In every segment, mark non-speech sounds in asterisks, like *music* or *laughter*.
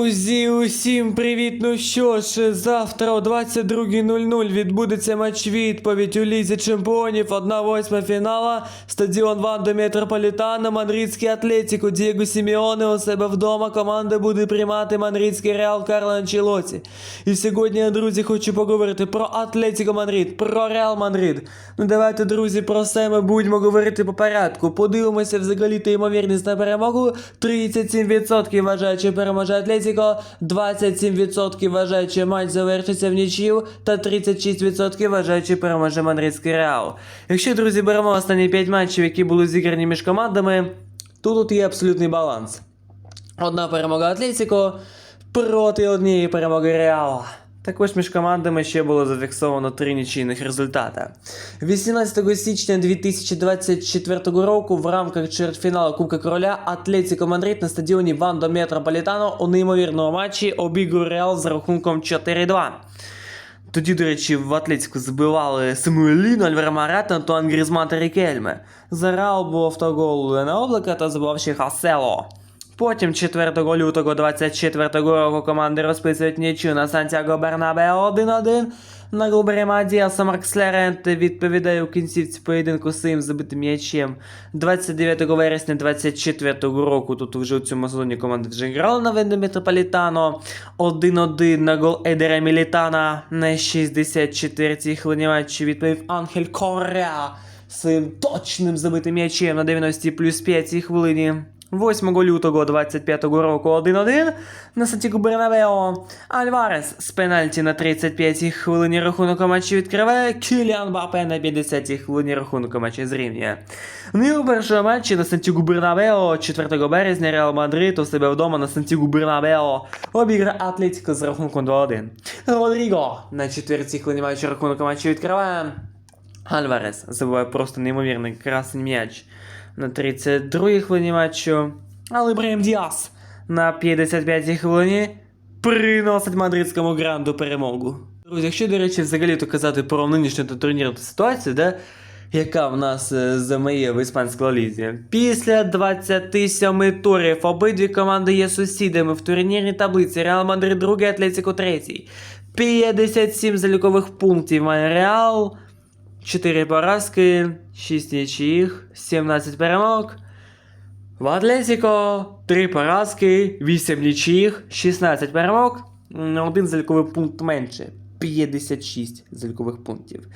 Друзі, усім привіт! Ну що ж, завтра о 22.00 відбудеться матч відповідь у Лізі Чемпіонів 1-8 фінала, стадіон Вандо Метрополітано, Мадридський Атлетіко, Дієго Сіміоне у себе вдома. Команда буде приймати Мадридський Реал Карло Анчелоті. І сьогодні, друзі, хочу поговорити про Атлетіко Мадрид, про Реал Мадрид. Ну давайте, друзі, про все ми будемо говорити по порядку. Подивимося взагалі та ймовірність на перемогу. 37% вважають, що переможе Атлетіко, 27% вважають, що матч завершиться в нічів та 36% вважають, що переможе Мадридський Реал. Якщо, друзі, беремо останні 5 матчів, які були зіграні між командами, то тут є абсолютний баланс. Одна перемога Атлетіко проти однієї перемоги Реала. Також між командами ще було зафіксовано три нічийних результата. 18 січня 2024 року в рамках чвертьфіналу Кубка Короля Атлетіко Мадрид на стадіоні Вандо Метрополітано у неймовірному матчі обіграв Реал з рахунком 4-2. Тоді, до речі, в Атлетику забивали Самуеліно, Альвара Марата, Антуан Грізман та Рікельме. За Реал був автогол на облака та забував ще Хасело. Потім 4 лютого 24 року команди розписують нічю на Сантьяго Бернабео 1-1. На Глубері Мадіаса Маркс Леренте відповідає у кінцівці поєдинку своїм забитим м'ячем. 29 вересня 24 року тут вже у цьому сезоні команди вже грали на Венде Метрополітано. 1-1 на гол Едера Мілітана на 64-й хвилині матчу відповів Анхель Кореа своїм точним забитим м'ячем на 90 плюс 5 хвилині. 8 лютого 25 року 1-1 на Сантіку Бернабео. Альварес з пенальті на 35-й хвилині рахунок матчі відкриває. Кіліан Бапе на 50-й хвилині рахунок матчі зрівнює. Ну і першому матчі на Сантігу Бернабео 4 березня Реал Мадрид у себе вдома на Сантігу Бернабео обіграє Атлетико з рахунком 2-1. Родріго на 4-й хвилині матчі рахунок матчі відкриває. Альварес забуває просто неймовірний красний м'яч на 32-й хвилині матчу. Але Ібраїм Діас на 55-й хвилині приносить мадридському гранду перемогу. Друзі, якщо, до речі, взагалі то казати про нинішню турнірну ситуацію, де яка в нас е, замає в іспанській лізі. Після 27 турів обидві команди є сусідами в турнірній таблиці. Реал Мадрид другий, Атлетико третій. 57 залікових пунктів має Реал. 4 поразки, 6 нічиїх, 17 перемог. В Атлетіко 3 поразки, 8 нічиїх, 16 перемог, м, один заліковий пункт менше. 56 залікових пунктів.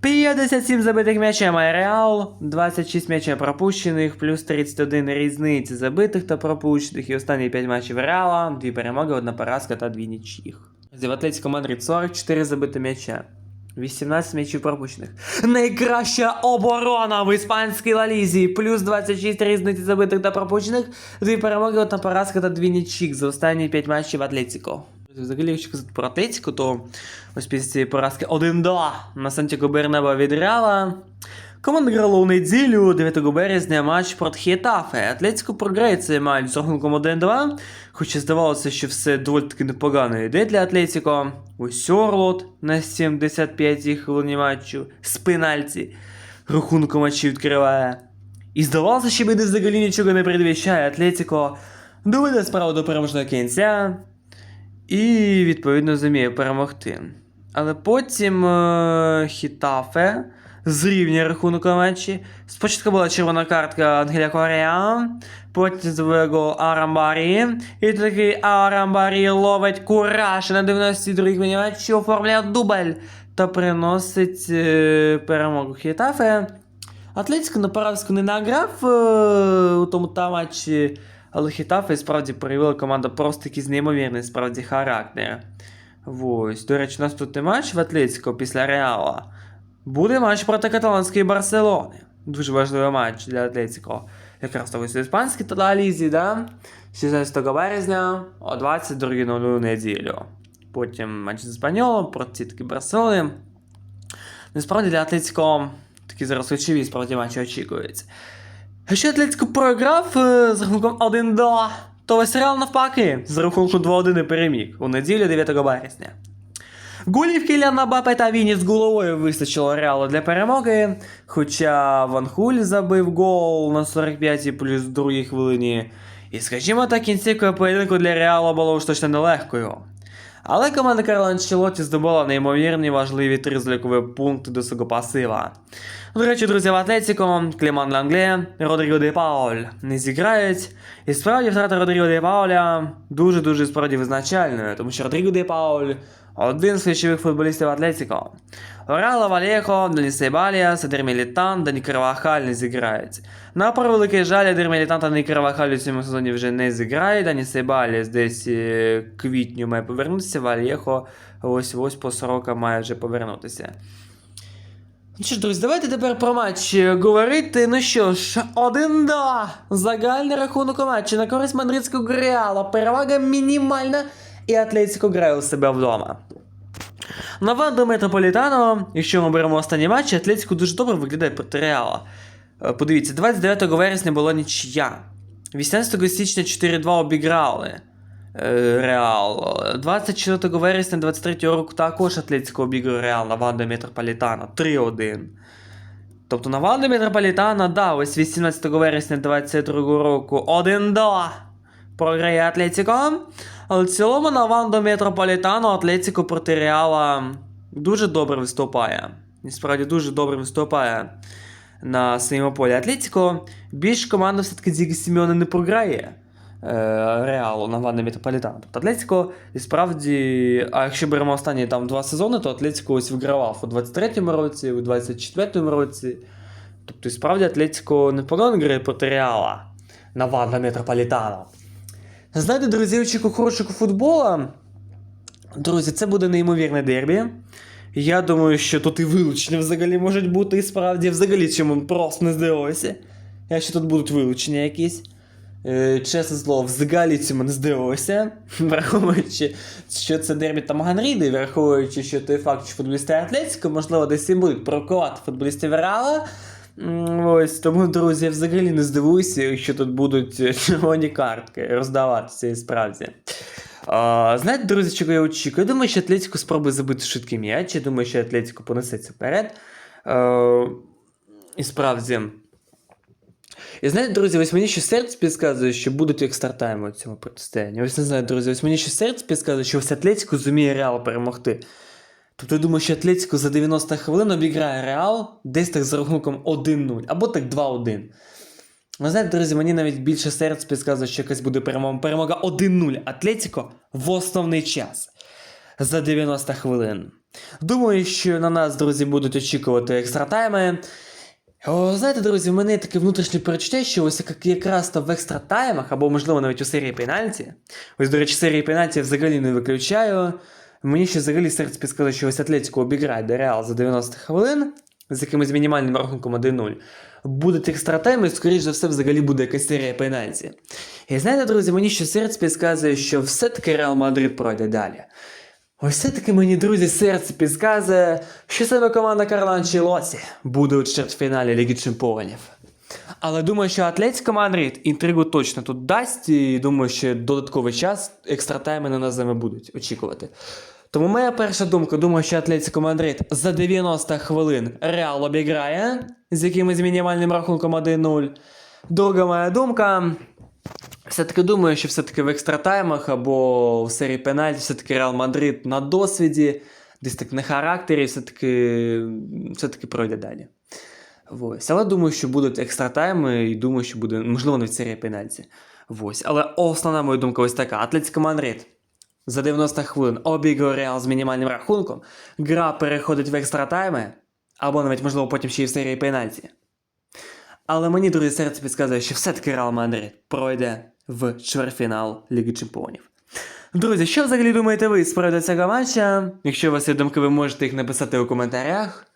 57 забитих м'ячей має Реал, 26 м'ячей пропущених, плюс 31 різниці забитих та пропущених. І останні 5 матчів Реала, 2 перемоги, 1 поразка та 2 нічиїх. В Атлетико Мадрид 44 забити м'яча. 18 м'ячів пропущених. Найкраща оборона в іспанській лалізі. Плюс 26 різниці забитих та пропущених. Дві перемоги, одна поразка та дві нічік за останні 5 матчів Атлетико. Взагалі, якщо казати про Атлетико, то ось після цієї поразки 1-2 на Сантьяго Бернеба від Реала. Команда грала у неділю 9 березня матч проти Хєтафе. Атлетико програє цей матч з рахунком 1-2. Хоча здавалося, що все доволі таки непогано йде для Атлетико. Ось Орлот на 75-й хвилині матчу з пенальті. Рахунку матчі відкриває. І здавалося, що біди взагалі нічого не передвіщає. Атлетико доведе справу до переможного кінця. І відповідно зуміє перемогти. Але потім е, Хітафе зрівнює рахунок у матчі. Спочатку була червона картка Ангеля потім забив гол Арамбарі. І такий Арамбарі ловить кураж на 92-й хвилині матчі, оформляє дубль та приносить е, перемогу Хітафе. Атлетико на поразку не награв е, у тому та матчі, але Хітафе справді проявила команда просто якийсь неймовірний справді характер. Ось, до речі, наступний матч в Атлетико після Реала. Буде матч проти каталонської Барселони. Дуже важливий матч для Атлетико. Якраз того в іспанській да? 16 березня о 22.00 неділю. Потім матч з Іспаньолом проти таки Барселони. Насправді для Атлетико такі зараз очеві справді матчі очікуються. Якщо Атлетико програв е, з рахунком 1-2, то весь Реал навпаки з рахунком 2-1 і переміг у неділю 9 березня. Голів Кіляна Бапе та Віні з головою вистачило Реалу для перемоги. Хоча Ван Хуль забив гол на 45-й плюс 2 хвилині. І скажімо так, кінцівка поєдинку для Реала була уж точно нелегкою. Але команда Карла Анчелоті здобула неймовірні важливі три залікові пункти до свого пасива. До речі, друзі, в Атлетіко Кліман Лангле, Родріго де Пауль не зіграють. І справді втрата Родріго де Пауля дуже-дуже справді визначальною, тому що Родріго де Пауль один з ключових футболістів Атлетіко. Орала Валєхо, Дані Сейбалія, Садер Мілітан, Дані Кривахаль не зіграють. На превеликий жаль, Адер Мілітан та Дані Кривахаль у цьому сезоні вже не зіграють. Дані Сейбалія десь е, квітню має повернутися, Валєхо ось ось по сорока має вже повернутися. Ну що ж, друзі, давайте тепер про матч е, говорити. Ну що ж, 1-2. Загальний рахунок у матчі на користь мадридського Реала. Перевага мінімальна, і Атлетико грає у себе вдома. На Ванду Метрополітано, якщо ми беремо останні матчі, Атлетико дуже добре виглядає проти Реала. Е, Подивіться, 29 вересня була нічия. 18 січня 4-2 обіграли. е, Реал. 24 вересня 23 року також Атлетико обігрує Реал на Ванду Метрополітано 3-1. Тобто на Ванду Метрополітано, да, ось 18 вересня 22 року 1-2 програє Атлетико. Але в цілому на Ванду Метрополітано Атлетико проти Реала дуже добре виступає. І справді дуже добре виступає на своєму полі. Атлетико більш команда все-таки Дігі Сімеоне не програє. е, Реалу на Ванду Метрополітано. Тобто Атлетико і справді, а якщо беремо останні там два сезони, то Атлетико ось вигравав у 23-му році, у 24-му році. Тобто, і справді Атлетико непогано грає проти Реала на Ванда Метрополітано. Знаєте, друзі, очікую хорошого футбола. Друзі, це буде неймовірне дербі. Я думаю, що тут і вилучення взагалі можуть бути, і справді, взагалі, чому просто не здивуюся. Якщо тут будуть вилучення якісь. Е, чесне слово, взагалі цьому не здивуюся. *laughs* Враховуючи, що це дербі там Ганріди, враховуючи, що той факт, що футболісти Атлетико, можливо, десь і будуть прокувати футболістів Реала. Ось тому, друзі, я взагалі не здивуюся, якщо тут будуть е, червоні картки роздаватися і справді. А, знаєте, друзі, чого я очікую? Я думаю, що Атлетико спробує забити швидкий м'яч. Я думаю, що Атлетико понесеться вперед. Е, і справді. І знаєте, друзі, ось мені ще серце підказує, що будуть екстратайми у цьому протистоянні. Ось не знаю, друзі, ось мені ще серце підказує, що ось Атлетико зуміє Реал перемогти. Тобто я думаю, що Атлетико за 90 хвилин обіграє Реал десь так за рахунком 1-0, або так 2-1. Ви знаєте, друзі, мені навіть більше серце підказує, що якась буде перемога. Перемога 1-0 Атлетико в основний час за 90 хвилин. Думаю, що на нас, друзі, будуть очікувати екстратайми. О, знаєте, друзі, в мене таке внутрішнє перечуття, що ось як, якраз то в екстратаймах, або, можливо, навіть у серії пенальті. Ось, до речі, серії пенальті я взагалі не виключаю. Мені ще взагалі серце підказує, що ось Атлетико обіграє Реал за 90 хвилин з якимось мінімальним рахунком 1-0. Будуть екстратайми, і, скоріш за все, взагалі буде якась серія пенальті. І знаєте, друзі, мені ще серце підказує, що все-таки Реал Мадрид пройде далі. Ось все-таки мені, друзі, серце підказує, що саме команда Карла Анчелоті буде у чвертьфіналі Ліги Чемпіонів. Але думаю, що Атлетико Мадрид інтригу точно тут дасть, і думаю, що додатковий час екстратайми на нас з вами будуть очікувати. Тому моя перша думка, думаю, що Атлетико Мадрид за 90 хвилин Реал обіграє з якимось мінімальним рахунком 1-0. Друга моя думка. Все-таки думаю, що все-таки в екстратаймах або в серії пенальті, все-таки Реал Мадрид на досвіді, десь так на характері, все-таки, все-таки пройде далі. Ось. Але думаю, що будуть екстратайми, і думаю, що буде, можливо, навіть серія пенальті. Ось. Але основна моя думка ось така: Атлетико Мадрид за 90 хвилин обігрує Реал з мінімальним рахунком. Гра переходить в екстратайми, або навіть, можливо, потім ще й в серії пенальті. Але мені, друзі, серце підказує, що все-таки Реал Мадрид пройде в чвертьфінал Ліги Чемпіонів. Друзі, що взагалі думаєте ви з приводу цього матча? Якщо у вас є думки, ви можете їх написати у коментарях.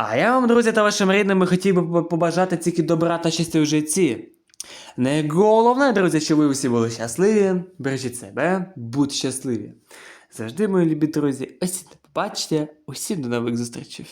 А я вам, друзі, та вашим рідним хотів би побажати тільки добра та щастя у житті. Найголовне, друзі, щоб ви усі були щасливі, бережіть себе, будьте щасливі. Завжди, мої любі друзі, ось побачите, усім до нових зустрічей.